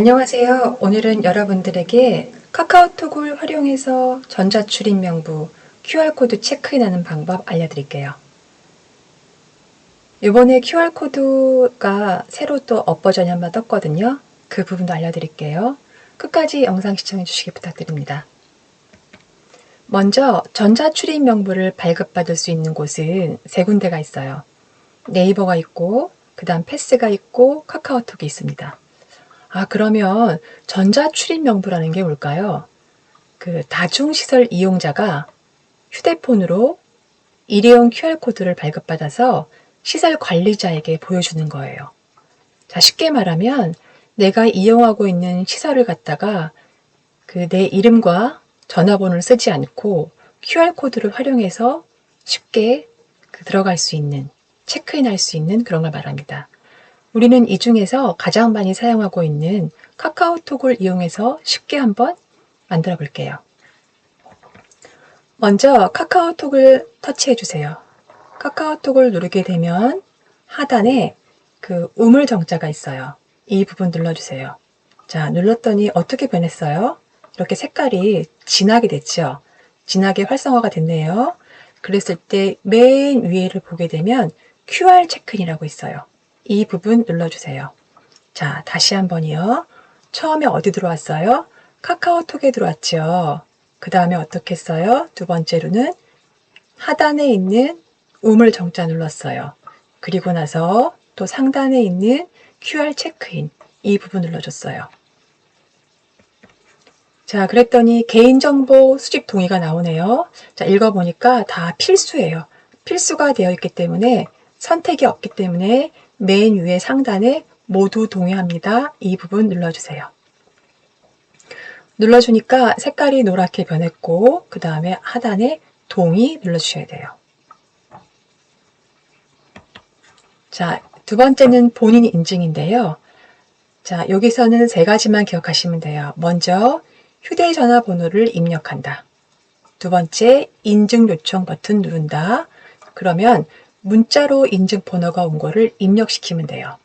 안녕하세요. 오늘은 여러분들에게 카카오톡을 활용해서 전자출입 명부 QR코드 체크인하는 방법 알려드릴게요. 이번에 QR코드가 새로 또 업버전이 한 번 떴거든요. 그 부분도 알려드릴게요. 끝까지 영상 시청해 주시기 부탁드립니다. 먼저 전자출입 명부를 발급받을 수 있는 곳은 세 군데가 있어요. 네이버가 있고, 그 다음 패스가 있고, 카카오톡이 있습니다. 아, 그러면 전자출입 명부라는 게 뭘까요? 그 다중시설 이용자가 휴대폰으로 일회용 QR코드를 발급받아서 시설 관리자에게 보여주는 거예요. 자, 쉽게 말하면 내가 이용하고 있는 시설을 갖다가 그 내 이름과 전화번호를 쓰지 않고 QR코드를 활용해서 쉽게 그 들어갈 수 있는, 체크인 할 수 있는 그런 걸 말합니다. 우리는 이 중에서 가장 많이 사용하고 있는 카카오톡을 이용해서 쉽게 한번 만들어 볼게요. 먼저 카카오톡을 터치해 주세요. 카카오톡을 누르게 되면 하단에 그 우물 정자가 있어요. 이 부분 눌러주세요. 자, 눌렀더니 어떻게 변했어요? 이렇게 색깔이 진하게 됐죠? 진하게 활성화가 됐네요. 그랬을 때 맨 위에를 보게 되면 QR 체크인이라고 있어요. 이 부분 눌러주세요. 자, 다시 한번이요. 처음에 어디 들어왔어요? 카카오톡에 들어왔죠. 그 다음에 어떻게 했어요? 두 번째로는 하단에 있는 우물 정자 눌렀어요. 그리고 나서 또 상단에 있는 QR 체크인 이 부분 눌러줬어요. 자, 그랬더니 개인정보 수집 동의가 나오네요. 자, 읽어보니까 다 필수예요. 필수가 되어 있기 때문에 선택이 없기 때문에 맨 위에 상단에 모두 동의합니다. 이 부분 눌러주세요. 눌러주니까 색깔이 노랗게 변했고 그 다음에 하단에 동의 눌러주셔야 돼요. 자, 두 번째는 본인 인증인데요. 자, 여기서는 세 가지만 기억하시면 돼요. 먼저 휴대전화 번호를 입력한다. 두 번째, 인증 요청 버튼 누른다. 그러면 문자로 인증 번호가 온 거를 입력시키면 돼요.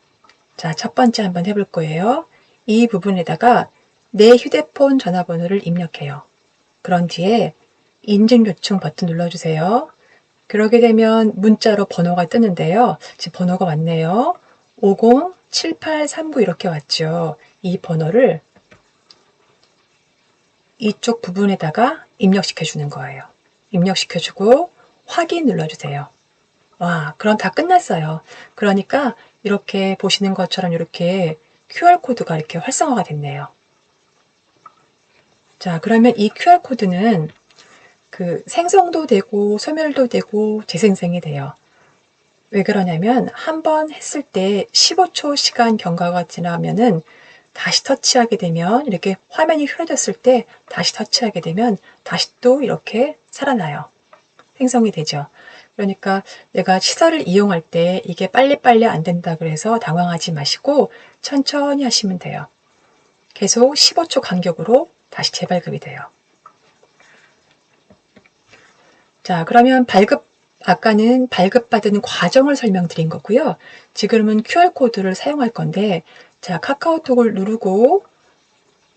자, 첫 번째 한번 해볼 거예요. 이 부분에다가 내 휴대폰 전화번호를 입력해요. 그런 뒤에 인증 요청 버튼 눌러주세요. 그러게 되면 문자로 번호가 뜨는데요. 지금 번호가 왔네요. 507839 이렇게 왔죠. 이 번호를 이쪽 부분에다가 입력시켜 주는 거예요. 입력시켜 주고 확인 눌러주세요. 와, 그럼 다 끝났어요. 그러니까 이렇게 보시는 것처럼 이렇게 QR코드가 이렇게 활성화가 됐네요. 자, 그러면 이 QR코드는 그 생성도 되고 소멸도 되고 재생성이 돼요. 왜 그러냐면 한 번 했을 때 15초 시간 경과가 지나면은 다시 터치하게 되면 이렇게 화면이 흐려졌을 때 다시 터치하게 되면 다시 또 이렇게 살아나요. 생성이 되죠. 그러니까 내가 시설을 이용할 때 이게 빨리빨리 안 된다 그래서 당황하지 마시고 천천히 하시면 돼요. 계속 15초 간격으로 다시 재발급이 돼요. 자, 그러면 발급, 아까는 발급받은 과정을 설명드린 거고요. 지금은 QR코드를 사용할 건데, 자, 카카오톡을 누르고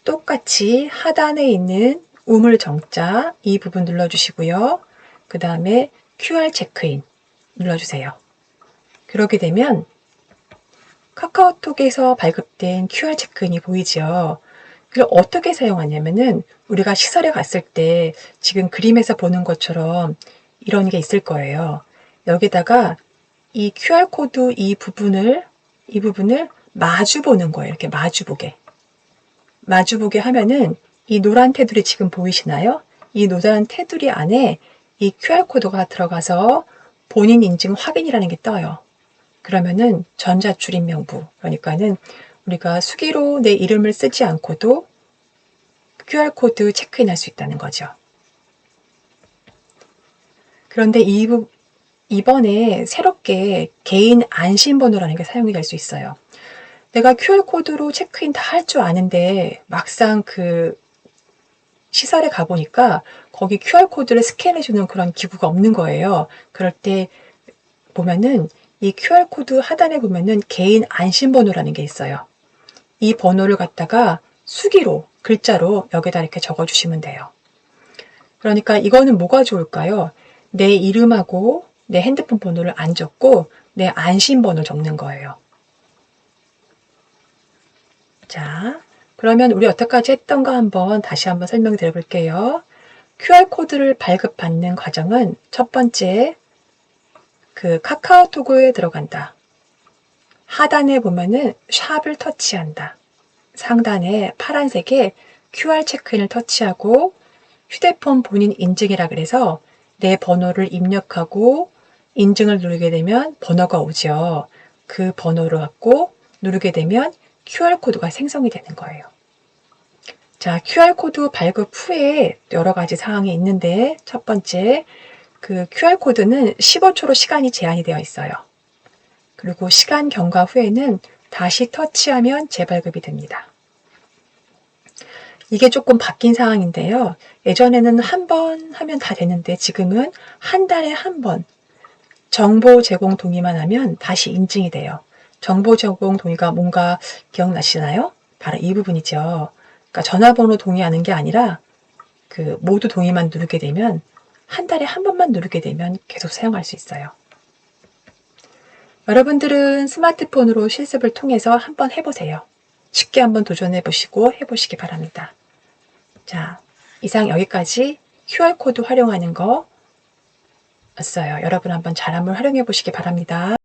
똑같이 하단에 있는 우물 정자 이 부분 눌러주시고요. 그 다음에 QR 체크인 눌러주세요. 그렇게 되면 카카오톡에서 발급된 QR 체크인이 보이죠. 그걸 어떻게 사용하냐면은 우리가 시설에 갔을 때 지금 그림에서 보는 것처럼 이런 게 있을 거예요. 여기다가 이 QR코드 이 부분을, 이 부분을 마주 보는 거예요. 이렇게 마주 보게. 마주 보게 하면은 이 노란 테두리 지금 보이시나요? 이 노란 테두리 안에 이 QR코드가 들어가서 본인 인증 확인이라는 게 떠요. 그러면은 전자출입 명부, 그러니까는 우리가 수기로 내 이름을 쓰지 않고도 QR코드 체크인 할 수 있다는 거죠. 그런데 이, 이번에 새롭게 개인 안심번호라는 게 사용이 될 수 있어요. 내가 QR코드로 체크인 다 할 줄 아는데 막상 그 시설에 가보니까 거기 QR코드를 스캔해주는 그런 기구가 없는 거예요. 그럴 때 보면은 이 QR코드 하단에 보면은 개인 안심번호라는 게 있어요. 이 번호를 갖다가 수기로, 글자로 여기다 이렇게 적어주시면 돼요. 그러니까 이거는 뭐가 좋을까요? 내 이름하고 내 핸드폰 번호를 안 적고 내 안심번호 적는 거예요. 자, 그러면 우리 여태까지 했던가 한번 다시 한번 설명 드려 볼게요. QR코드를 발급받는 과정은 첫 번째, 그 카카오톡에 들어간다. 하단에 보면은 샵을 터치한다. 상단에 파란색에 QR 체크인을 터치하고 휴대폰 본인 인증이라 그래서 내 번호를 입력하고 인증을 누르게 되면 번호가 오죠. 그 번호를 갖고 누르게 되면 QR코드가 생성이 되는 거예요. 자, QR코드 발급 후에 여러 가지 사항이 있는데 첫 번째, 그 QR코드는 15초로 시간이 제한이 되어 있어요. 그리고 시간 경과 후에는 다시 터치하면 재발급이 됩니다. 이게 조금 바뀐 상황인데요. 예전에는 한 번 하면 다 되는데 지금은 한 달에 한 번 정보 제공 동의만 하면 다시 인증이 돼요. 정보 제공 동의가 뭔가 기억나시나요? 바로 이 부분이죠. 그러니까 전화번호 동의하는 게 아니라 그 모두 동의만 누르게 되면 한 달에 한 번만 누르게 되면 계속 사용할 수 있어요. 여러분들은 스마트폰으로 실습을 통해서 한번 해보세요. 쉽게 한번 도전해 보시고 해보시기 바랍니다. 자, 이상 여기까지 QR코드 활용하는 거 였어요. 여러분 한번 잘 한번 활용해 보시기 바랍니다.